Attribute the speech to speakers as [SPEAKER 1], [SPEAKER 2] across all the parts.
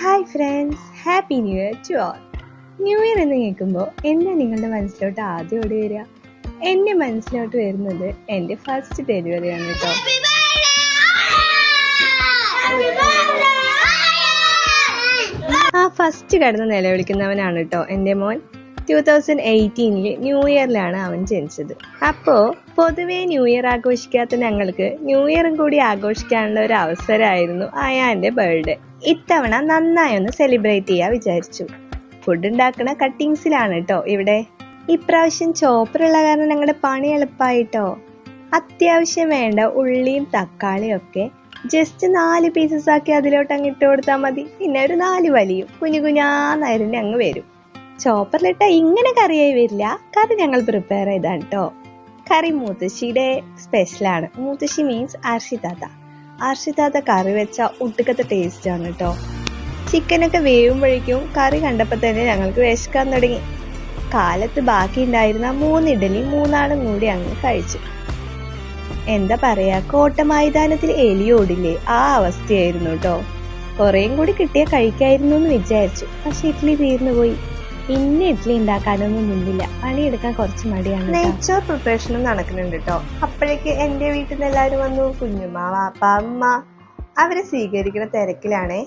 [SPEAKER 1] Hi friends happy new year to all. New year എന്ന് കേൾക്കുമ്പോൾ എന്താ നിങ്ങളുടെ മനസ്സിലോട്ട് ആദ്യം ഓടി വരിക? എന്റെ മനസ്സിലോട്ട് വരുന്നത് എന്റെ ഫസ്റ്റ് ഡെലിവറിയാണ് കേട്ടോ. ആ ഫസ്റ്റ് കടന്ന് നിലവിളിക്കുന്നവനാണ് കേട്ടോ എന്റെ മോൻ. ടൂ തൗസൻഡ് എയ്റ്റീനിൽ ന്യൂ ഇയറിലാണ് അവൻ ജനിച്ചത്. അപ്പോ പൊതുവെ ന്യൂ ഇയർ ആഘോഷിക്കാത്ത ഞങ്ങൾക്ക് ന്യൂ ഇയറും കൂടി ആഘോഷിക്കാനുള്ള ഒരു അവസരമായിരുന്നു അയാന്റെ ബർത്ത്ഡേ ഇത്തവണ നന്നായി ഒന്ന് സെലിബ്രേറ്റ് ചെയ്യാ വിചാരിച്ചു. ഫുഡ് ഉണ്ടാക്കുന്ന കട്ടിങ്സിലാണ് കേട്ടോ ഇവിടെ. ഇപ്രാവശ്യം ചോപ്പറുള്ള കാരണം ഞങ്ങളുടെ പണി എളുപ്പമായിട്ടോ അത്യാവശ്യം വേണ്ട ഉള്ളിയും തക്കാളിയും ഒക്കെ ജസ്റ്റ് നാല് പീസസ് ആക്കി അതിലോട്ട് അങ്ങ് ഇട്ട് കൊടുത്താൽ മതി. പിന്നെ ഒരു നാല് വലിയും. കുഞ്ഞു കുഞ്ഞാന്നായിരുന്നു അങ്ങ് വരും. ചോപ്പറിലിട്ട ഇങ്ങനെ കറിയായി വരില്ല. കറി ഞങ്ങൾ പ്രിപ്പയർ ചെയ്താണ് കേട്ടോ കറി മൂത്തശ്ശിയുടെ സ്പെഷ്യലാണ് മൂത്തശ്ശി മീൻസ് അർഷിതാത്ത. അർഷിതാത്ത കറി വെച്ച ഒട്ടുക്കത്തെ ടേസ്റ്റ് ആണ് കേട്ടോ ചിക്കനൊക്കെ വേവുമ്പോഴേക്കും കറി കണ്ടപ്പോൾ തന്നെ ഞങ്ങൾക്ക് വിശക്കാൻ തുടങ്ങി. കാലത്ത് ബാക്കി ഉണ്ടായിരുന്ന മൂന്ന് ഇഡലി മൂന്നാളും കൂടി അങ്ങ് കഴിച്ചു. എന്താ പറയാ കോട്ട മൈതാനത്തിൽ എലി ഓടില്ലേ? ആ അവസ്ഥയായിരുന്നു കേട്ടോ കുറേയും കൂടി കിട്ടിയ കഴിക്കായിരുന്നു എന്ന് വിചാരിച്ചു. പക്ഷെ ഇഡ്ഡലി തീർന്നു പോയി പിന്നെ ഇഡ്ഡലി ഉണ്ടാക്കാനൊന്നും നിന്നില്ല പണിയെടുക്കാൻ കുറച്ച് മടിയാണ് നെയ്ച്ചോർ പ്രിപ്പറേഷനും നടക്കുന്നുണ്ട് കേട്ടോ. അപ്പോഴേക്ക് എന്റെ വീട്ടിൽ നിന്ന് എല്ലാവരും വന്നു. കുഞ്ഞുമ്മ വാപ്പ അമ്മ. അവരെ സ്വീകരിക്കുന്ന തിരക്കിലാണേ.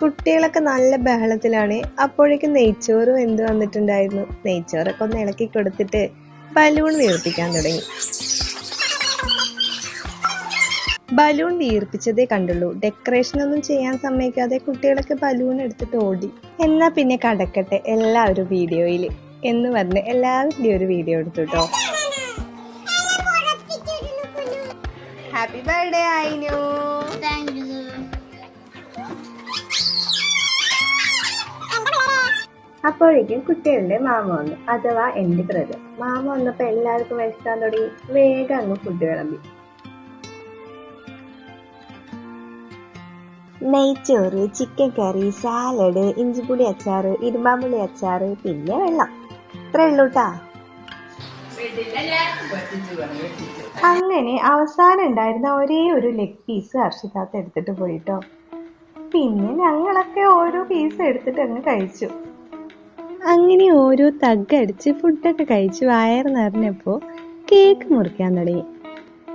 [SPEAKER 1] കുട്ടികളൊക്കെ നല്ല ബഹളത്തിലാണ്. അപ്പോഴേക്കും നെയ്ച്ചോറും എന്ത് വന്നിട്ടുണ്ടായിരുന്നു. നെയ്ച്ചോറൊക്കെ ഒന്ന് ഇളക്കി കൊടുത്തിട്ട് ബലൂൺ വീർപ്പിക്കാൻ തുടങ്ങി. ബലൂൺ വീർപ്പിച്ചതേ കണ്ടുള്ളൂ. ഡെക്കറേഷൻ ഒന്നും ചെയ്യാൻ സമ്മതിക്കാതെ കുട്ടികളൊക്കെ ബലൂൺ എടുത്തിട്ട് ഓടി. എന്നാ പിന്നെ കടക്കട്ടെ എല്ലാവരും വീഡിയോയിൽ. എന്ന് പറഞ്ഞ് എല്ലാവരുടെയും ഒരു വീഡിയോ എടുത്തു കേട്ടോ ഹാപ്പി ബർത്ത്ഡേ ആയിനു അപ്പോഴേക്കും കുട്ടികളുടെ മാമ വന്നു. അഥവാ എന്റെ ബ്രദർ മാമ വന്നപ്പോൾ എല്ലാവർക്കും വിശക്കാൻ തുടങ്ങി. വേഗം അങ്ങ് ഫുഡ് വിളമ്പി. നെയ്ച്ചോറ് ചിക്കൻ കറി സാലഡ് ഇഞ്ചിപ്പുളി അച്ചാറ് ഇരുമ്പാമ്പുളി അച്ചാറ് പിന്നെ വെള്ളം. ഇത്രേ ഉള്ളൂട്ടാ അങ്ങനെ അവസാനം ഉണ്ടായിരുന്ന ഒരേ ഒരു ലെഗ് പീസ് ഹർഷിതാത്ത എടുത്തിട്ട് പോയിട്ടോ. പിന്നെ ഞങ്ങളൊക്കെ ഓരോ പീസ് എടുത്തിട്ട് അങ്ങ് കഴിച്ചു. അങ്ങനെ ഓരോ തഗ്ഗടിച്ച് ഫുഡൊക്കെ കഴിച്ച് വയറ് നിറഞ്ഞപ്പോ കേക്ക് മുറിക്കാൻ തുടങ്ങി.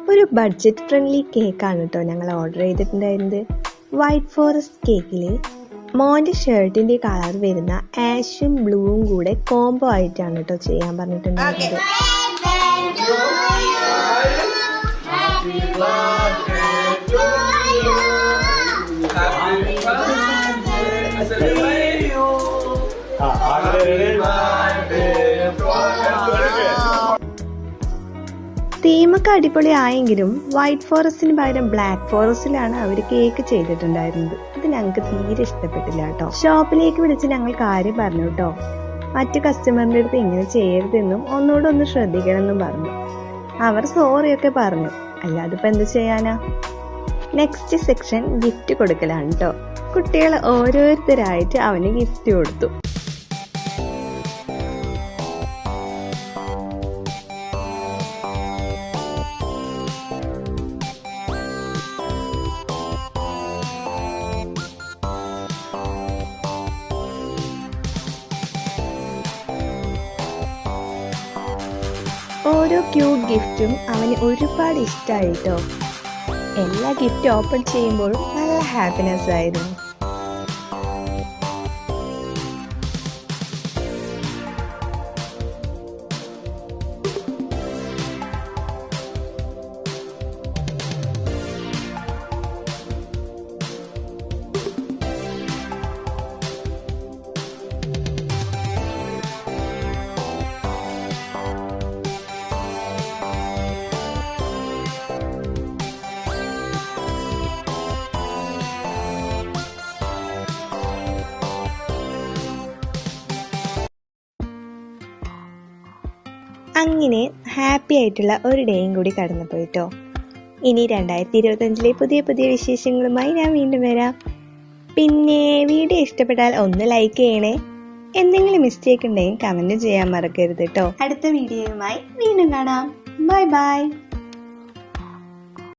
[SPEAKER 1] ഒരു ബഡ്ജറ്റ് ഫ്രണ്ട്ലി കേക്കാണ് കേട്ടോ ഞങ്ങൾ ഓർഡർ ചെയ്തിട്ടുണ്ടായിരുന്നത്. വൈറ്റ് ഫോറസ്റ്റ് കേക്കിൽ മോന്റെ ഷർട്ടിന്റെ കളർ വരുന്ന ആഷും ബ്ലൂവും കൂടെ കോംബോ ആയിട്ടാണ് കേട്ടോ ചെയ്യാൻ പറഞ്ഞിട്ടുണ്ടായിരുന്നത്. തീമൊക്കെ അടിപൊളി ആയെങ്കിലും വൈറ്റ് ഫോറസ്റ്റിന് പകരം ബ്ലാക്ക് ഫോറസ്റ്റിലാണ് അവർ കേക്ക് ചെയ്തിട്ടുണ്ടായിരുന്നത്. ഇത് ഞങ്ങൾക്ക് തീരെ ഇഷ്ടപ്പെട്ടില്ല കേട്ടോ ഷോപ്പിലേക്ക് വിളിച്ച് ഞങ്ങൾ കാര്യം പറഞ്ഞു കേട്ടോ മറ്റു കസ്റ്റമറിന്റെ അടുത്ത് ഇങ്ങനെ ചെയ്യരുതെന്നും ഒന്നുകൂടെ ഒന്ന് ശ്രദ്ധിക്കണമെന്നും പറഞ്ഞു. അവർ സോറിയൊക്കെ പറഞ്ഞു. അല്ലാതെ ഇപ്പം എന്ത് ചെയ്യാനാ? നെക്സ്റ്റ് സെക്ഷൻ ഗിഫ്റ്റ് കൊടുക്കലാണ് കേട്ടോ കുട്ടികൾ ഓരോരുത്തരായിട്ട് അവന് ഗിഫ്റ്റ് കൊടുത്തു. ഓരോ ക്യൂട്ട് ഗിഫ്റ്റും അവന് ഒരുപാട് ഇഷ്ടമായിട്ടോ എല്ലാ ഗിഫ്റ്റ് ഓപ്പൺ ചെയ്യുമ്പോഴും നല്ല ഹാപ്പിനെസ് ആയിരുന്നു. അങ്ങനെ ഹാപ്പി ആയിട്ടുള്ള ഒരു ഡേയും കൂടി കടന്നു പോയിട്ടോ ഇനി രണ്ടായിരത്തി ഇരുപത്തഞ്ചിലെ പുതിയ പുതിയ വിശേഷങ്ങളുമായി ഞാൻ വീണ്ടും വരാം. പിന്നെ വീഡിയോ ഇഷ്ടപ്പെട്ടാൽ ഒന്ന് ലൈക്ക് ചെയ്യണേ. എന്തെങ്കിലും മിസ്റ്റേക്ക് ഉണ്ടെങ്കിൽ കമന്റ് ചെയ്യാൻ മറക്കരുത് കേട്ടോ അടുത്ത വീഡിയോയുമായി വീണ്ടും കാണാം. Bye bye